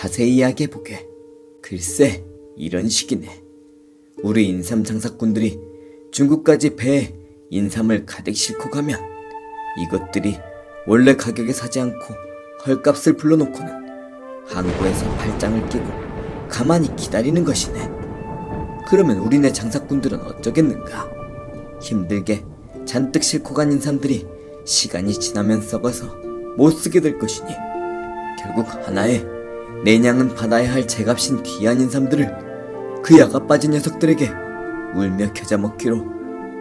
자세히 이야기해보게. 글쎄, 이런 식이네. 우리 인삼 장사꾼들이 중국까지 배에 인삼을 가득 싣고 가면 이것들이 원래 가격에 사지 않고 헐값을 불러놓고는 항구에서 팔짱을 끼고 가만히 기다리는 것이네. 그러면 우리네 장사꾼들은 어쩌겠는가? 힘들게 잔뜩 싣고 간 인삼들이 시간이 지나면 썩어서 못 쓰게 될 것이니 결국 하나의 내냥은 받아야 할 제값인 귀한 인삼들을 그 야가 빠진 녀석들에게 울며 겨자 먹기로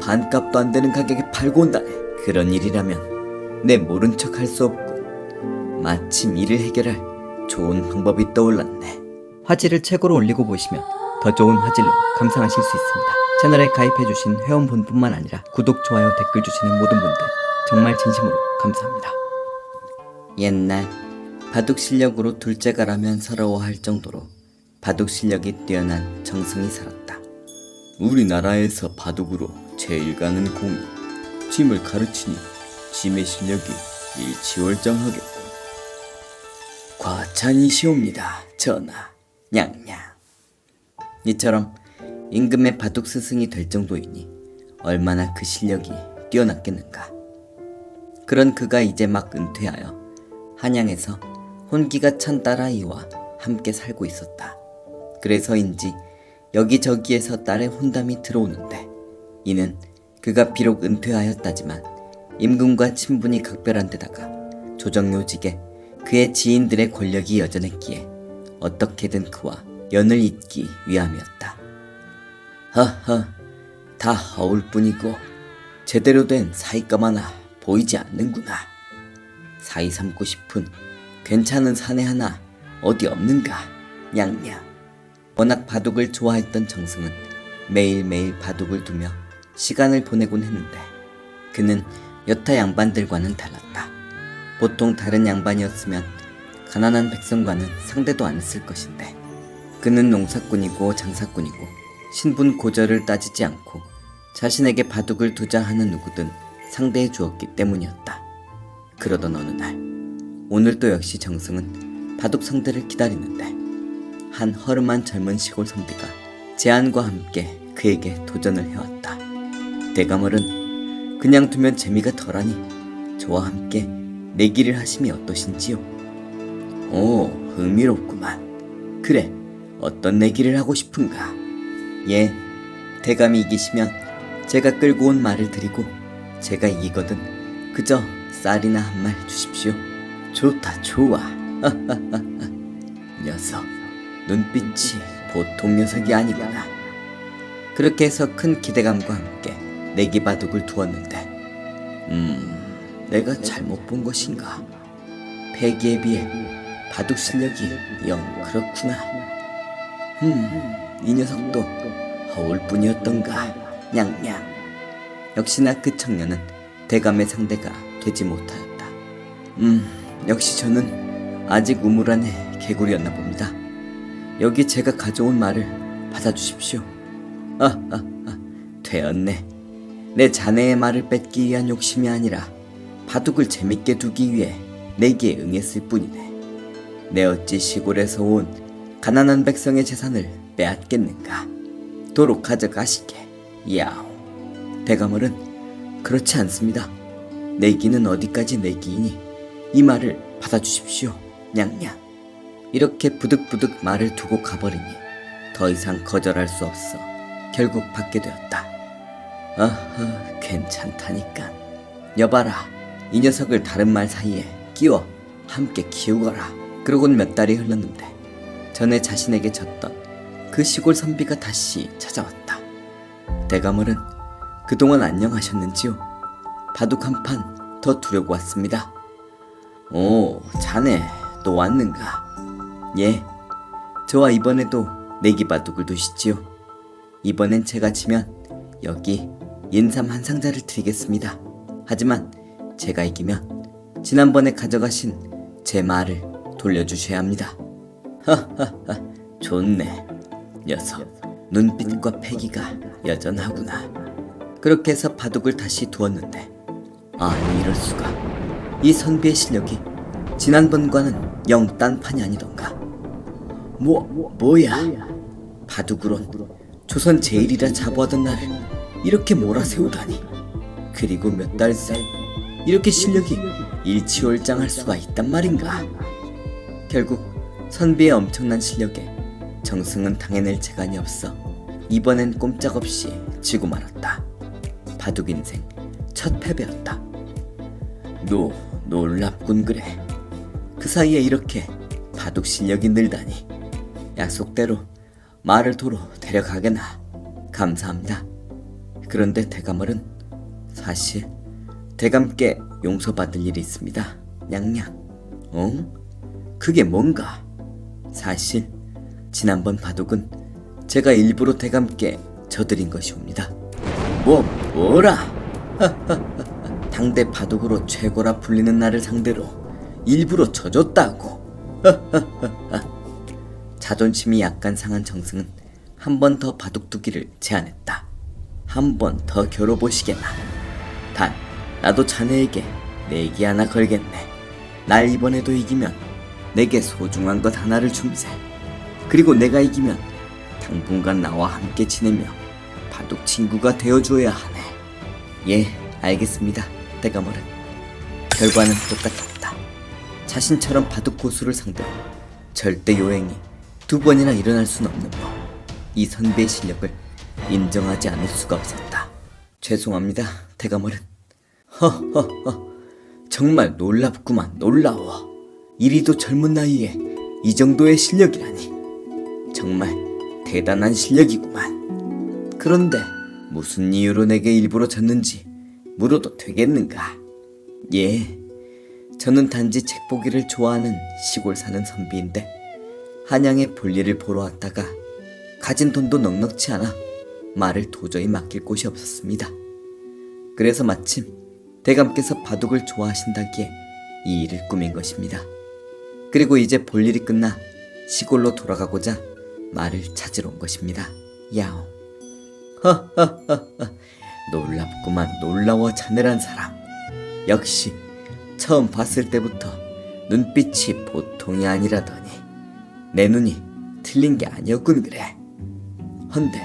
반값도 안 되는 가격에 팔고 온다네. 그런 일이라면 내 모른 척 할 수 없고 마침 이를 해결할 좋은 방법이 떠올랐네. 화질을 최고로 올리고 보시면 더 좋은 화질로 감상하실 수 있습니다. 채널에 가입해주신 회원분뿐만 아니라 구독, 좋아요, 댓글 주시는 모든 분들 정말 진심으로 감사합니다. 옛날 바둑 실력으로 둘째가라면 서러워할 정도로 바둑 실력이 뛰어난 정승이 살았다. 우리나라에서 바둑으로 제일 가는 공이 짐을 가르치니 짐의 실력이 일치월장하겠고 과찬이시옵니다 전하. 냥냥. 이처럼 임금의 바둑 스승이 될 정도이니 얼마나 그 실력이 뛰어났겠는가. 그런 그가 이제 막 은퇴하여 한양에서 혼기가 찬 딸아이와 함께 살고 있었다. 그래서인지 여기저기에서 딸의 혼담이 들어오는데 이는 그가 비록 은퇴하였다지만 임금과 친분이 각별한 데다가 조정요직에 그의 지인들의 권력이 여전했기에 어떻게든 그와 연을 잇기 위함이었다. 허허, 다 허울 뿐이고 제대로 된 사이감 하나 보이지 않는구나. 사이 삼고 싶은 괜찮은 사내 하나 어디 없는가? 냥냥. 워낙 바둑을 좋아했던 정승은 매일매일 바둑을 두며 시간을 보내곤 했는데 그는 여타 양반들과는 달랐다. 보통 다른 양반이었으면 가난한 백성과는 상대도 안 했을 것인데 그는 농사꾼이고 장사꾼이고 신분 고절을 따지지 않고 자신에게 바둑을 두자 하는 누구든 상대해 주었기 때문이었다. 그러던 어느 날 오늘도 역시 정승은 바둑 상대를 기다리는데 한 허름한 젊은 시골 선비가 제안과 함께 그에게 도전을 해왔다. 대가멀은 그냥 두면 재미가 덜하니 저와 함께 내기를 하심이 어떠신지요? 오, 흥미롭구만. 그래, 어떤 내기를 하고 싶은가? 예, 대감이 이기시면 제가 끌고 온 말을 드리고 제가 이기거든 그저 쌀이나 한 말 주십시오. 좋다, 좋아. 녀석, 눈빛이 보통 녀석이 아니구나. 그렇게 해서 큰 기대감과 함께 내기 바둑을 두었는데, 음, 내가 잘못 본 것인가? 패기에 비해 바둑 실력이 영 그렇구나. 음, 이 녀석도 허울 뿐이었던가. 냥냥. 역시나 그 청년은 대감의 상대가 되지 못하였다. 음, 역시 저는 아직 우물안의 개구리였나 봅니다. 여기 제가 가져온 말을 받아주십시오. 아, 아, 아, 되었네. 내 자네의 말을 뺏기 위한 욕심이 아니라 바둑을 재밌게 두기 위해 내기에 응했을 뿐이네. 내 어찌 시골에서 온 가난한 백성의 재산을 빼앗겠는가? 도로 가져가시게. 야오. 대가멀은 그렇지 않습니다. 내기는 어디까지 내기이니 이 말을 받아주십시오. 냥냥. 이렇게 부득부득 말을 두고 가버리니 더 이상 거절할 수 없어 결국 받게 되었다. 어허, 괜찮다니까. 여봐라, 이 녀석을 다른 말 사이에 끼워 함께 키우거라. 그러곤 몇 달이 흘렀는데 전에 자신에게 졌던 그 시골 선비가 다시 찾아왔다. 대가물은 그동안 안녕하셨는지요? 바둑 한 판 더 두려고 왔습니다. 오, 자네 또 왔는가? 예, 저와 이번에도 내기 바둑을 두시지요. 이번엔 제가 지면 여기 인삼 한 상자를 드리겠습니다. 하지만 제가 이기면 지난번에 가져가신 제 말을 돌려주셔야 합니다. 하하하, 좋네. 녀석, 눈빛과 패기가 여전하구나. 그렇게 해서 바둑을 다시 두었는데, 아니 이럴 수가. 이 선비의 실력이 지난번과는 영 딴판이 아니던가. 뭐 뭐야? 바둑으론 조선 제일이라 자부하던 나를 이렇게 몰아세우다니. 그리고 몇달새 이렇게 실력이 일치월장할 수가 있단 말인가? 결국 선비의 엄청난 실력에 정승은 당해낼 재간이 없어 이번엔 꼼짝없이 지고 말았다. 바둑 인생 첫 패배였다. 노 놀랍군 그래. 그 사이에 이렇게 바둑 실력이 늘다니 약속대로 말을 도로 데려가게나 감사합니다. 그런데 대감을은 사실 대감께 용서받을 일이 있습니다. 냥냥. 어? 그게 뭔가? 사실 지난번 바둑은 제가 일부러 대감께 져드린 것이옵니다. 뭐 뭐라? 당대 바둑으로 최고라 불리는 나를 상대로 일부러 져줬다고. 자존심이 약간 상한 정승은 한 번 더 바둑 두기를 제안했다. 한 번 더 겨뤄보시게나. 단 나도 자네에게 내기 하나 걸겠네. 날 이번에도 이기면 내게 소중한 것 하나를 줌세. 그리고 내가 이기면 당분간 나와 함께 지내며 바둑 친구가 되어줘야 하네. 예, 알겠습니다. 대감어른. 결과는 똑같았다. 자신처럼 바둑 고수를 상대로 절대 요행이 두 번이나 일어날 순 없는 법. 이 선배의 실력을 인정하지 않을 수가 없었다. 죄송합니다, 대감어른. 허허허. 정말 놀랍구만, 놀라워. 이리도 젊은 나이에 이 정도의 실력이라니. 정말 대단한 실력이구만. 그런데 무슨 이유로 내게 일부러 졌는지 물어도 되겠는가? 예, 저는 단지 책 보기를 좋아하는 시골 사는 선비인데 한양에 볼일을 보러 왔다가 가진 돈도 넉넉치 않아 말을 도저히 맡길 곳이 없었습니다. 그래서 마침 대감께서 바둑을 좋아하신다기에 이 일을 꾸민 것입니다. 그리고 이제 볼 일이 끝나 시골로 돌아가고자 말을 찾으러 온 것입니다. 야옹. 허허허허. 놀랍구만 놀라워 자네란 사람. 역시 처음 봤을 때부터 눈빛이 보통이 아니라더니 내 눈이 틀린 게 아니었군 그래. 헌데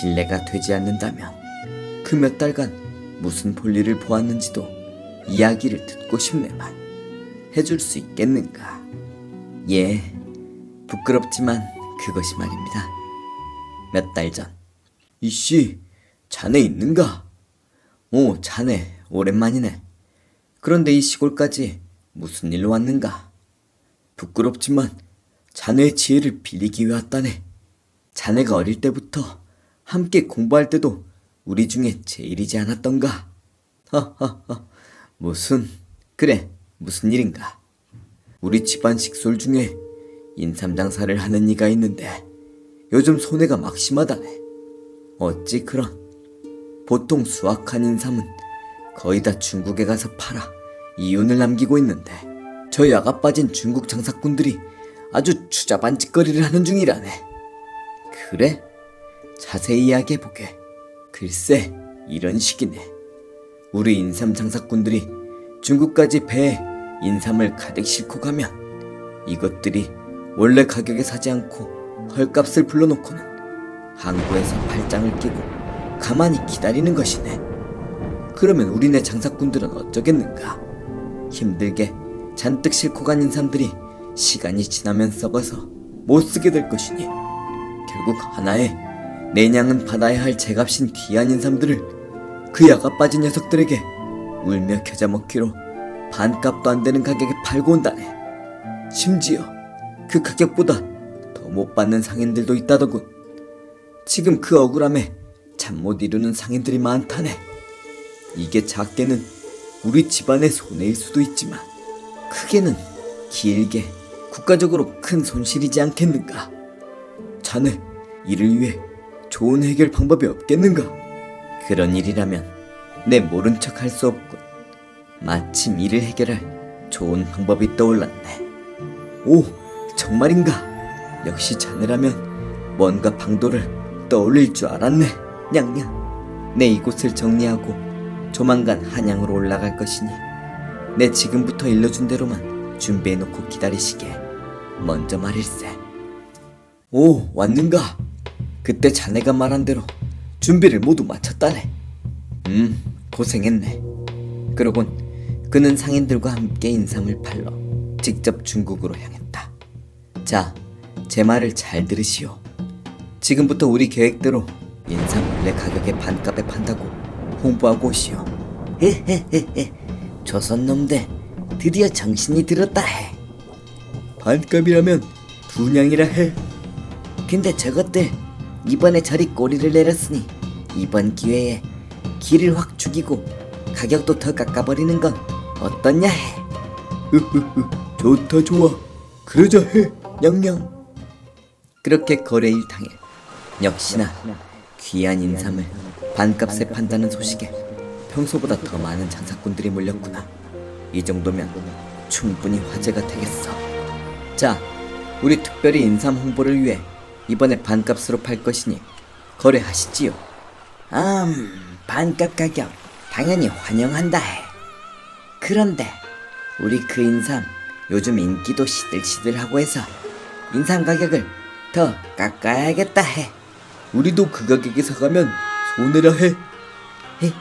신뢰가 되지 않는다면 그 몇 달간 무슨 볼일을 보았는지도 이야기를 듣고 싶네만 해줄 수 있겠는가? 예, 부끄럽지만 그것이 말입니다. 몇 달 전. 이씨, 자네 있는가? 오, 자네, 오랜만이네. 그런데 이 시골까지 무슨 일로 왔는가? 부끄럽지만 자네의 지혜를 빌리기 위해 왔다네. 자네가 어릴 때부터 함께 공부할 때도 우리 중에 제일이지 않았던가? 허허허, 무슨, 그래, 무슨 일인가? 우리 집안 식솔 중에 인삼 장사를 하는 이가 있는데 요즘 손해가 막심하다네. 어찌 그런? 보통 수확한 인 삼은 거의 다 중국에 가서 팔아 이윤을 남기고 있는데 저 야가 빠진 중국 장사꾼들이 아주 추자반짓거리를 하는 중이라네. 그래? 자세히 이야기해 보게. 글쎄, 이런 식이네. 우리 인삼 장사꾼들이 중국까지 배에 인삼을 가득 싣고 가면 이것들이 원래 가격에 사지 않고 헐값을 불러놓고는 항구에서 팔짱을 끼고 가만히 기다리는 것이네. 그러면 우리네 장사꾼들은 어쩌겠는가? 힘들게 잔뜩 싣고 간 인삼들이 시간이 지나면 썩어서 못 쓰게 될 것이니 결국 하나에 내냥은 받아야 할 제값인 귀한 인삼들을 그 야가 빠진 녀석들에게 울며 겨자 먹기로 반값도 안 되는 가격에 팔고 온다네. 심지어 그 가격보다 더 못 받는 상인들도 있다더군. 지금 그 억울함에 잠 못 이루는 상인들이 많다네. 이게 작게는 우리 집안의 손해일 수도 있지만 크게는 길게 국가적으로 큰 손실이지 않겠는가? 자네 이를 위해 좋은 해결 방법이 없겠는가? 그런 일이라면 내 모른 척 할 수 없군. 마침 이를 해결할 좋은 방법이 떠올랐네. 오, 정말인가? 역시 자네라면 뭔가 방도를 떠올릴 줄 알았네. 냥냥. 내 이곳을 정리하고 조만간 한양으로 올라갈 것이니 내 지금부터 일러준 대로만 준비해놓고 기다리시게. 먼저 말일세. 오, 왔는가? 그때 자네가 말한 대로 준비를 모두 마쳤다네. 음, 고생했네. 그러곤 그는 상인들과 함께 인삼을 팔러 직접 중국으로 향했다. 자, 제 말을 잘 들으시오. 지금부터 우리 계획대로 인삼 원래 가격의 반값에 판다고 홍보하고 오시오. 헤헤헤헤, 조선놈들 드디어 정신이 들었다 해. 반값이라면 두 냥이라 해. 근데 저것들 이번에 저리 꼬리를 내렸으니 이번 기회에 길을 확 죽이고 가격도 더 깎아버리는 건 어떻냐 해. 으흐흐 좋다 좋아. 그러자 해. 냥냥. 그렇게 거래일 당일 역시나 귀한 인삼을 반값에 판다는 소식에 평소보다 더 많은 장사꾼들이 몰렸구나. 이 정도면 충분히 화제가 되겠어. 자, 우리 특별히 인삼 홍보를 위해 이번에 반값으로 팔 것이니 거래하시지요. 음, 반값 가격 당연히 환영한다 해. 그런데 우리 그 인삼 요즘 인기도 시들시들하고 해서 인삼 가격을 더 깎아야겠다 해. 우리도 그 가격에 사가면 손해라 해.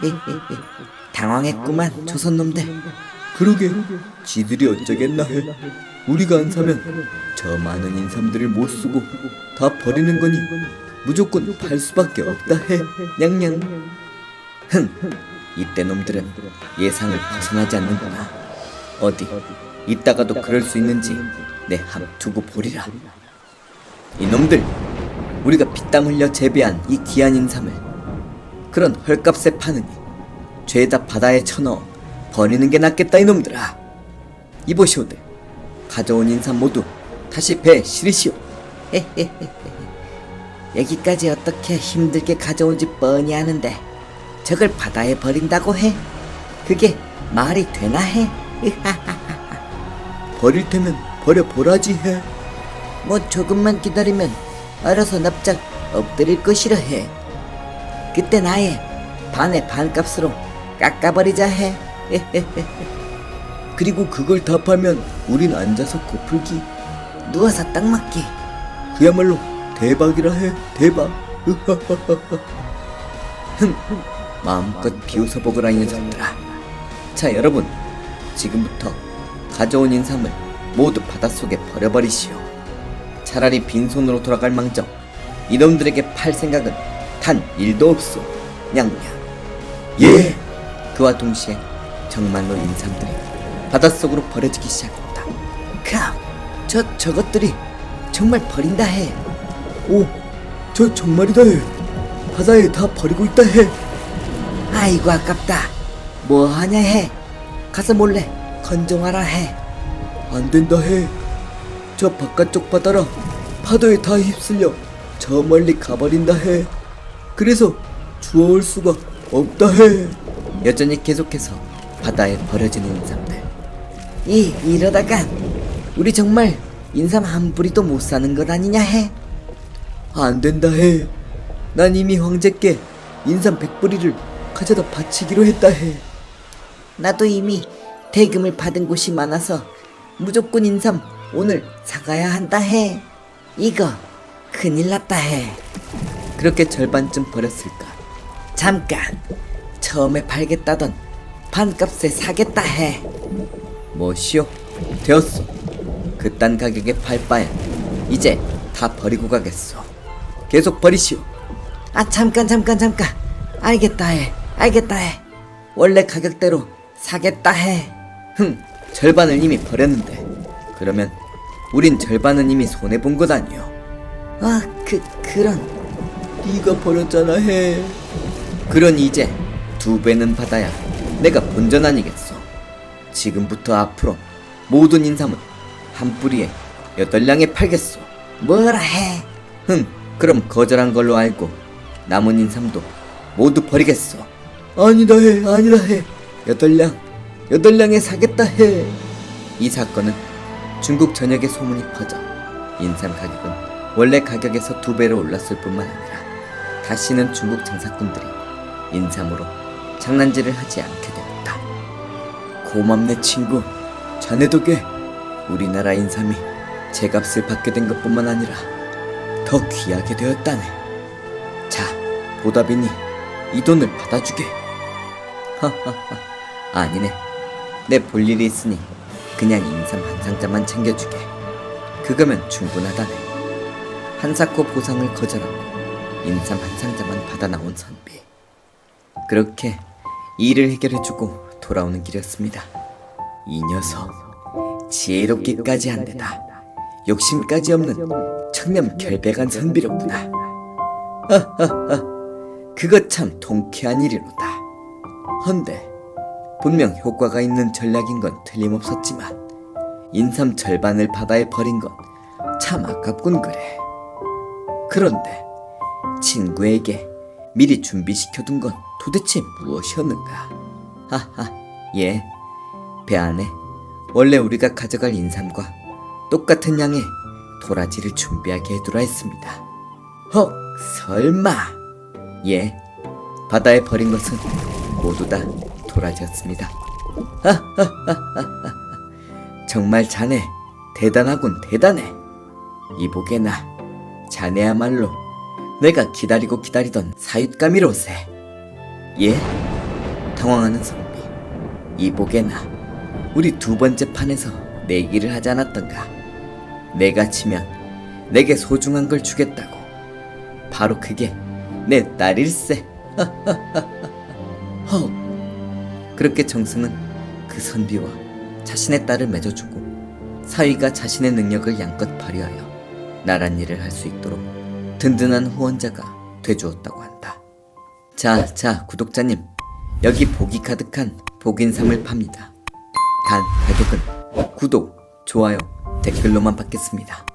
당황했구만 조선놈들. 그러게 지들이 어쩌겠나 해. 우리가 안 사면 저 많은 인삼들을 못 쓰고 다 버리는 거니 무조건 팔 수밖에 없다 해. 냥냥. 흥. 이때 놈들은 예상을 벗어나지 않는구나. 어디 이따가도 그럴 수 있는지 내 함 두고 보리라. 이놈들 우리가 피땀 흘려 재배한 이 귀한 인삼을 그런 헐값에 파느니 죄다 바다에 쳐넣어 버리는 게 낫겠다 이놈들아 이보시오들 가져온 인삼 모두 다시 배에 실으시오 여기까지 어떻게 힘들게 가져온지 뻔히 아는데 저걸 바다에 버린다고 해? 그게 말이 되나 해? 버릴 테면 버려보라지 해. 뭐 조금만 기다리면 알아서 납작 엎드릴 것이라 해. 그때 나의 반의 반값으로 깎아버리자 해. 그리고 그걸 다 팔면 우린 앉아서 고풀기, 누워서 딱 맞기. 그야말로 대박이라 해. 대박. 흠, 마음껏 비웃어 보거라 이 녀석들아. 자 여러분, 지금부터 가져온 인삼을 모두 바닷속에 버려버리시오. 차라리 빈손으로 돌아갈 망정 이놈들에게 팔 생각은 단 일도 없소. 냥냥. 예. 그와 동시에 정말로 인삼들이 바닷속으로 버려지기 시작했다. 그럼 저 저것들이 정말 버린다 해. 오, 저 정말이다 해. 바다에 다 버리고 있다 해. 아이고 아깝다. 뭐 하냐 해. 가서 몰래 건정하라 해. 안 된다 해. 저 바깥쪽 바다라 파도에 다 휩쓸려 저 멀리 가버린다 해. 그래서 주워올 수가 없다 해. 여전히 계속해서 바다에 버려지는 인삼들. 이 이러다가 우리 정말 인삼 한 뿌리도 못 사는 것 아니냐 해. 안 된다 해. 난 이미 황제께 인삼 백뿌리를 가져다 바치기로 했다 해. 나도 이미 대금을 받은 곳이 많아서 무조건 인삼 오늘 사가야 한다 해. 이거 큰일 났다 해. 그렇게 절반쯤 버렸을까? 잠깐. 처음에 팔겠다던 반값에 사겠다 해. 뭐시오? 되었소. 그딴 가격에 팔 바엔 이제 다 버리고 가겠소. 계속 버리시오. 아 잠깐 잠깐 잠깐. 알겠다 해. 알겠다 해. 원래 가격대로 사겠다 해. 흥, 절반을 이미 버렸는데. 그러면 우린 절반은 이미 손해 본 것 아니오. 아, 그 그런. 네가 버렸잖아 해. 그런 이제 두 배는 받아야 내가 본전 아니겠어. 지금부터 앞으로 모든 인삼은 한 뿌리에 여덟 량에 팔겠소. 뭐라 해? 흥, 그럼 거절한 걸로 알고 남은 인삼도 모두 버리겠소. 아니다 해, 아니다 해. 여덟 량, 여덟 량에 사겠다 해. 이 사건은 중국 전역에 소문이 퍼져 인삼 가격은 원래 가격에서 두 배로 올랐을 뿐만 아니라 다시는 중국 장사꾼들이 인삼으로 장난질을 하지 않게 되었다. 고맙네 친구. 자네 덕에 우리나라 인삼이 제값을 받게 된 것뿐만 아니라 더 귀하게 되었다네. 자, 보답이니 이 돈을 받아주게. 하하하, 아니네. 내 볼 일이 있으니 그냥 인삼 한 상자만 챙겨주게. 그거면 충분하다네. 한사코 보상을 거절하고 인삼 한 상자만 받아 나온 선비. 그렇게 일을 해결해주고 돌아오는 길이었습니다. 이 녀석 지혜롭기까지 한데다 욕심까지 없는 청렴 결백한 선비로구나. 하하하, 그거 참 통쾌한 일이로다. 헌데 분명 효과가 있는 전략인 건 틀림없었지만 인삼 절반을 바다에 버린 건 참 아깝군 그래. 그런데 친구에게 미리 준비시켜둔 건 도대체 무엇이었는가? 하하, 예. 배 안에 원래 우리가 가져갈 인삼과 똑같은 양의 도라지를 준비하게 해두라 했습니다. 헉, 설마. 예. 바다에 버린 것은 모두 다 하하하하하. 정말 자네 대단하군 대단해. 이보게나 자네야말로 내가 기다리고 기다리던 사윗감이로세. 예? 당황하는 선비. 이보게나 우리 두 번째 판에서 내기를 하지 않았던가? 내가 치면 내게 소중한 걸 주겠다고. 바로 그게 내 딸일세. 헉. 그렇게 정승은 그 선비와 자신의 딸을 맺어주고 사위가 자신의 능력을 양껏 발휘하여 나란 일을 할 수 있도록 든든한 후원자가 돼주었다고 한다. 자, 자, 구독자님. 여기 복이 가득한 복인삼을 팝니다. 단 가격은 구독, 좋아요, 댓글로만 받겠습니다.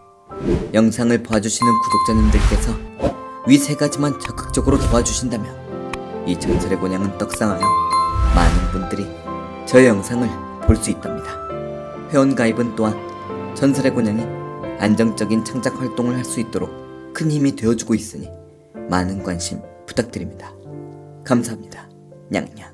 영상을 봐주시는 구독자님들께서 위 세 가지만 적극적으로 도와주신다면 이 전설의 곤양은 떡상하여 많은 분들이 저의 영상을 볼 수 있답니다. 회원 가입은 또한 전설의 곤양이 안정적인 창작 활동을 할 수 있도록 큰 힘이 되어주고 있으니 많은 관심 부탁드립니다. 감사합니다. 냥냥.